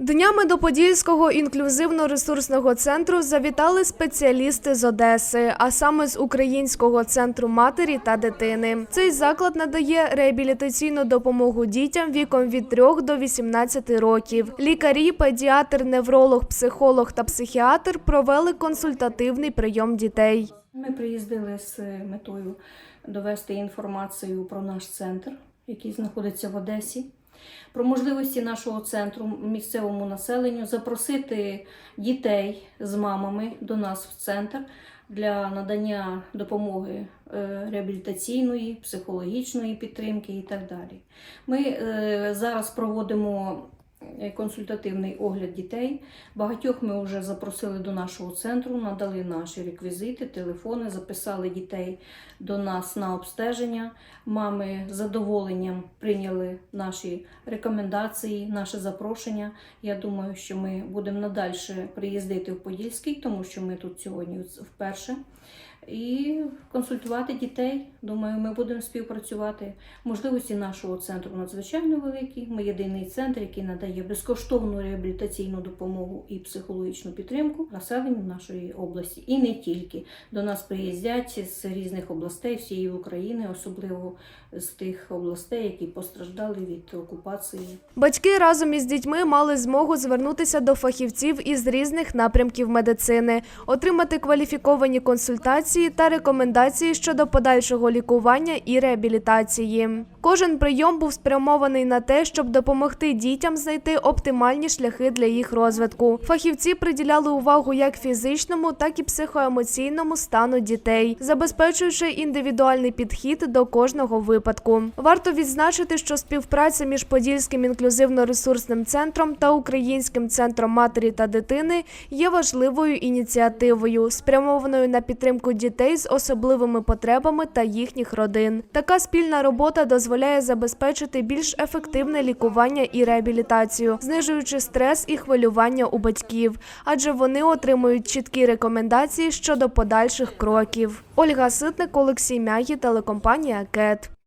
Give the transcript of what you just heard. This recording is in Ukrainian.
Днями до Подільського інклюзивно-ресурсного центру завітали спеціалісти з Одеси, а саме з Українського центру матері та дитини. Цей заклад надає реабілітаційну допомогу дітям віком від 3 до 18 років. Лікарі, педіатр, невролог, психолог та психіатр провели консультативний прийом дітей. Ми приїздили з метою довести інформацію про наш центр, який знаходиться в Одесі, про можливості нашого центру місцевому населенню запросити дітей з мамами до нас в центр для надання допомоги е, реабілітаційної, психологічної підтримки і так далі. Ми е, зараз проводимо консультативний огляд дітей. Багатьох ми вже запросили до нашого центру, надали наші реквізити, телефони, записали дітей до нас на обстеження. Мами з задоволенням прийняли наші рекомендації, наше запрошення. Я думаю, що ми будемо надальше приїздити в Подільський, тому що ми тут сьогодні вперше. І консультувати дітей. Думаю, ми будемо співпрацювати. Можливості нашого центру надзвичайно великі. Ми єдиний центр, який надає безкоштовну реабілітаційну допомогу і психологічну підтримку населенню нашої області. І не тільки до нас приїздять з різних областей всієї України, особливо з тих областей, які постраждали від окупації. Батьки разом із дітьми мали змогу звернутися до фахівців із різних напрямків медицини, отримати кваліфіковані консультації та рекомендації щодо подальшого лікування і реабілітації. Кожен прийом був спрямований на те, щоб допомогти дітям знайти оптимальні шляхи для їх розвитку. Фахівці приділяли увагу як фізичному, так і психоемоційному стану дітей, забезпечуючи індивідуальний підхід до кожного випадку. Варто відзначити, що співпраця між Подільським інклюзивно-ресурсним центром та Українським центром матері та дитини є важливою ініціативою, спрямованою на підтримку дітей з особливими потребами та їхніх родин. Така спільна робота дозволяє забезпечити більш ефективне лікування і реабілітацію, знижуючи стрес і хвилювання у батьків, адже вони отримують чіткі рекомендації щодо подальших кроків. Ольга Ситник, Олексій Мягі, телекомпанія КЕТ.